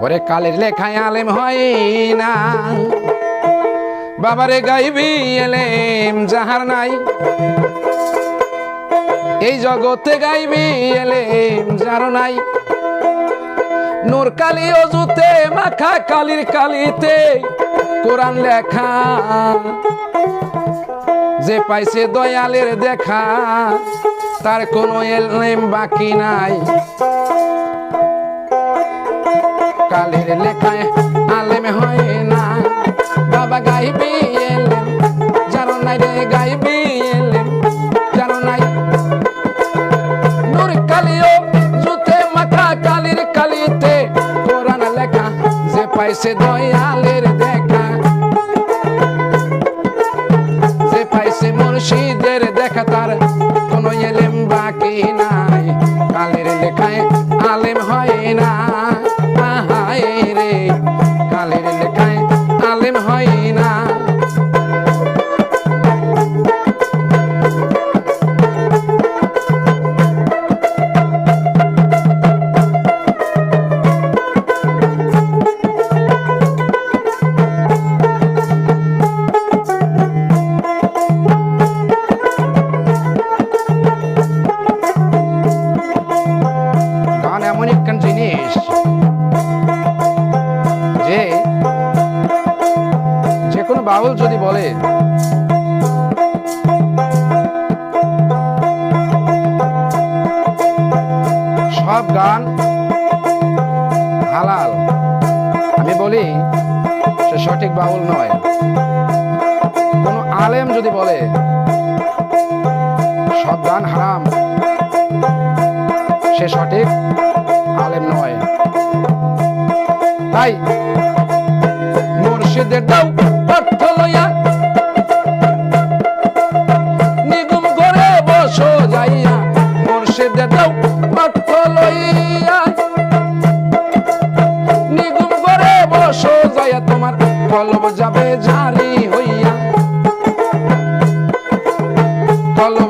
ওরে কালের লেখায় আলেম হয় না। বাবারে গাইবি এলেম, যাহার নাই। এই জগতে গাইবি এলেম, যার নাই। নূর কালি অজুতে, মাখা কালির কালিতে, কোরআন লেখা। যে পাইছে দয়ালের দেখা, তার কোনো এলেম বাকি নাই। কালের লেখায় আলেম হয় না। বাবা গাইবি এলেম, জানো নাই রে গাইবি এলেম, জানো নাই? নূর কালিও জুতে, মাথা কালির কালিতে, কোরআন লেখা, যে পাইছে দয়ালের দেখা। যে পাইছে মুর্শিদের কোনো বাউল যদি বলে, সব গান হালাল। আমি বলি, সে সঠিক বাউল নয়। কোন আলেম যদি বলে, সব গান হারাম, সে সঠিক আলেম নয়। তাই মুর্শিদের দাও। মুর্শিদের দাও অর্থ লইয়া। নিগম করে বসো যাইয়া তোমার কলব যাবে জারি হইয়া। কলব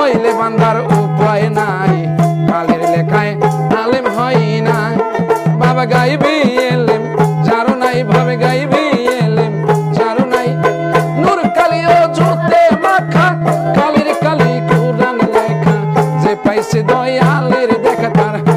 হইলে বান্দার উপায় নাই। কালের লেখায় আলেম হয় না বাবা গাইবি এলেম চারু নাই ভাবে গাইবি দয়ালের দেখা তারা